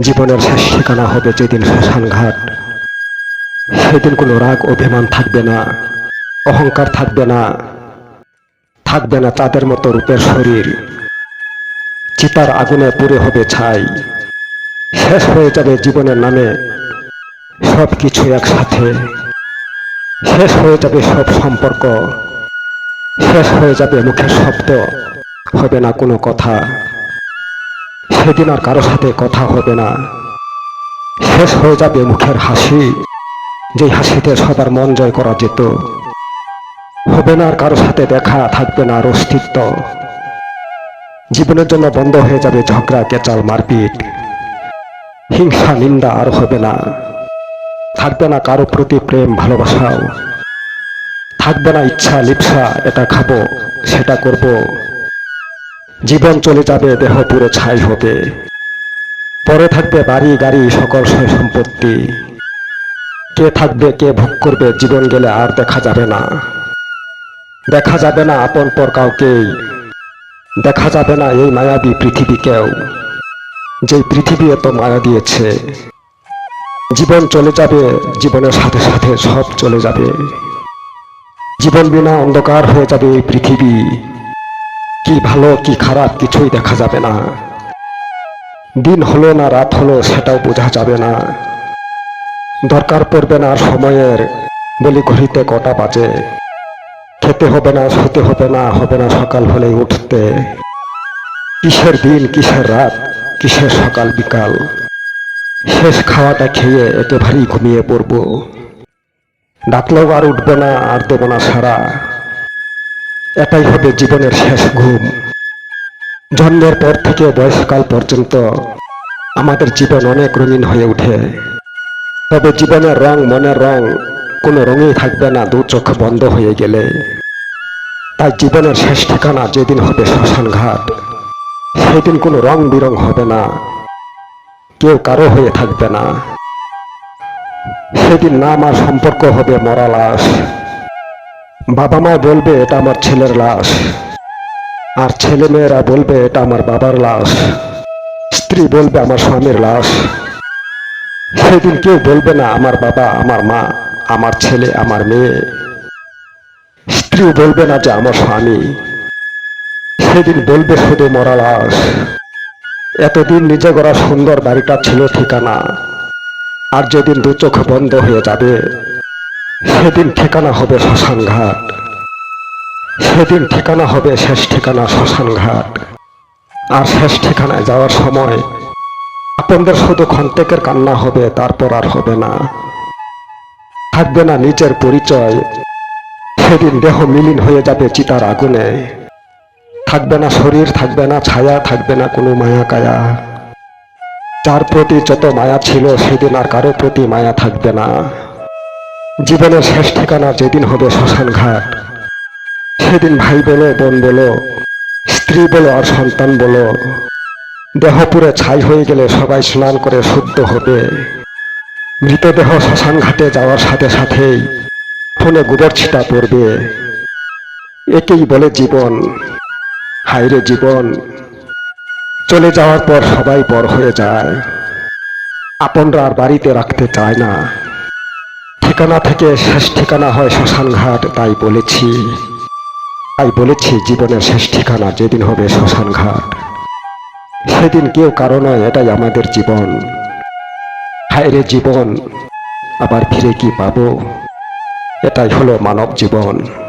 জীবনের শেষ ঠিকানা হবে যেদিন শ্মশান ঘাট সেদিন কোনো রাগ, অভিমান থাকবে না, অহংকার থাকবে না থাকবে না তাদের মতো রূপের শরীর। চিতার আগুনে পুড়ে হবে ছাই। শেষ হয়ে যাবে জীবনের নামে সব কিছু একসাথে। শেষ হয়ে যাবে সব সম্পর্ক। শেষ হয়ে যাবে মুখের শব্দ। হবে না কোনো কথা। সেদিন আর কারও সাথে কথা হবে না। শেষ হয়ে যাবে মুখের হাসি। যেই হাসিতে সবার মন জয় করা যেত। হবে না আর কারও সাথে দেখা, থাকবে না আর অস্তিত্ব। জীবনের জন্য বন্ধ হয়ে যাবে ঝগড়া, কেচাল, মারপিট। হিংসা, নিন্দা আর হবে না। থাকবে না কারও প্রতি প্রেম, ভালোবাসাও। থাকবে না ইচ্ছা, লিপসা, এটা খাব, সেটা করব। জীবন চলে যাবে, দেহ পুরে ছাই হবে। পরে থাকবে বাড়ি, গাড়ি, সকল সয় সম্পত্তি। কে থাকবে, কে ভোগ করবে, জীবন গেলে আর দেখা যাবে না। দেখা যাবে না আপন পর কাউকেই দেখা যাবে না এই মায়াবী পৃথিবীকেও যে পৃথিবী এত মায়া দিয়েছে। জীবন চলে যাবে, জীবনের সাথে সাথে সব চলে যাবে। জীবন বিনা অন্ধকার হয়ে যাবে এই পৃথিবী। কি ভালো, কি খারাপ কিছুই দেখা যাবে না। দিন হলো না, রাত হলো, সেটাও বোঝা যাবে না। দরকার পড়বে না সময়ের, বলি ঘড়িতে কটা বাজে। খেতে হবে না, শুতে হবে না হবে না সকাল হলে উঠতে। কিসের দিন, কিসের রাত, কিসের সকাল, বিকাল। শেষ খাওয়াটা খেয়ে একেবারেই ঘুমিয়ে পড়ব। ডাকলেও আর উঠবে না, আর দেব না সারা। এটাই হবে জীবনের শেষ ঘুম। জন্মের পর থেকে বয়সকাল পর্যন্ত আমাদের জীবন অনেক রঙিন হয়ে ওঠে। তবে জীবনের রং, মনের রং কোনো রঙই থাকবে না, দু চোখ বন্ধ হয়ে গেলে। তাই জীবনের শেষ ঠিকানা যেদিন হবে শ্মশান ঘাট সেদিন কোনো রং বিরং হবে না। কেউ কারও হয়ে থাকবে না। সেদিন নাম আর সম্পর্ক হবে মরা লাশ বাবা মা বলবে, এটা আমার ছেলের লাশ। আর ছেলে মেয়েরা বলবে, এটা আমার বাবার লাশ। স্ত্রী বলবে, আমার স্বামীর লাশ। সেদিন কেউ বলবে না, আমার বাবা, আমার মা, আমার ছেলে, আমার মেয়ে। স্ত্রী বলবে না যে, আমার স্বামী। সেদিন বলবে শুধু, মরা লাশ। এতদিন নিজে গড়া সুন্দর বাড়িটা ছিল ঠিকানা। আর যেদিন দু চোখ বন্ধ হয়ে যাবে সেদিন ঠিকানা হবে শ্মশান ঘাট সেদিন ঠিকানা হবে শেষ ঠিকানা শ্মশান ঘাট আর শেষ ঠিকানায় যাওয়ার সময় আপনাদের শুধু ক্ষন্তেকের কান্না হবে, তারপর আর হবে না। থাকবে না নিজের পরিচয়। সেদিন দেহ মিলিন হয়ে যাবে চিতার আগুনে। থাকবে না শরীর, থাকবে না ছায়া, থাকবে না কোনো মায়া কায়া। যার প্রতি যত মায়া ছিল, সেদিন আর কারও প্রতি মায়া থাকবে না। জীবনের শেষ ঠিকানা যেদিন হবে শ্মশান ঘাট, সেদিন ভাই বলো, বোন বলো, স্ত্রী বলো আর সন্তান বলো। দেহ পুরে ছাই হয়ে গেলে সবাই স্নান করে শুদ্ধ হবে। মৃতদেহ শ্মশান ঘাটে যাওয়ার সাথে সাথেই ফোনে গোবর ছিটা পড়বে। একেই বলে জীবন। হাইরে জীবন। চলে যাওয়ার পর সবাই পর হয়ে যায়। আপনরা আর বাড়িতে রাখতে চায় না। ঠিকানা থেকে শেষ ঠিকানা হয় শ্মশানঘাট, তাই বলেছি। তাই বলেছি জীবনের শেষ ঠিকানা যেদিন হবে শ্মশানঘাট। সেদিন কেউ কারও নয়, এটাই আমাদের জীবন। হায়রে জীবন, আবার ফিরে কি পাবো? এটাই হলো মানব জীবন।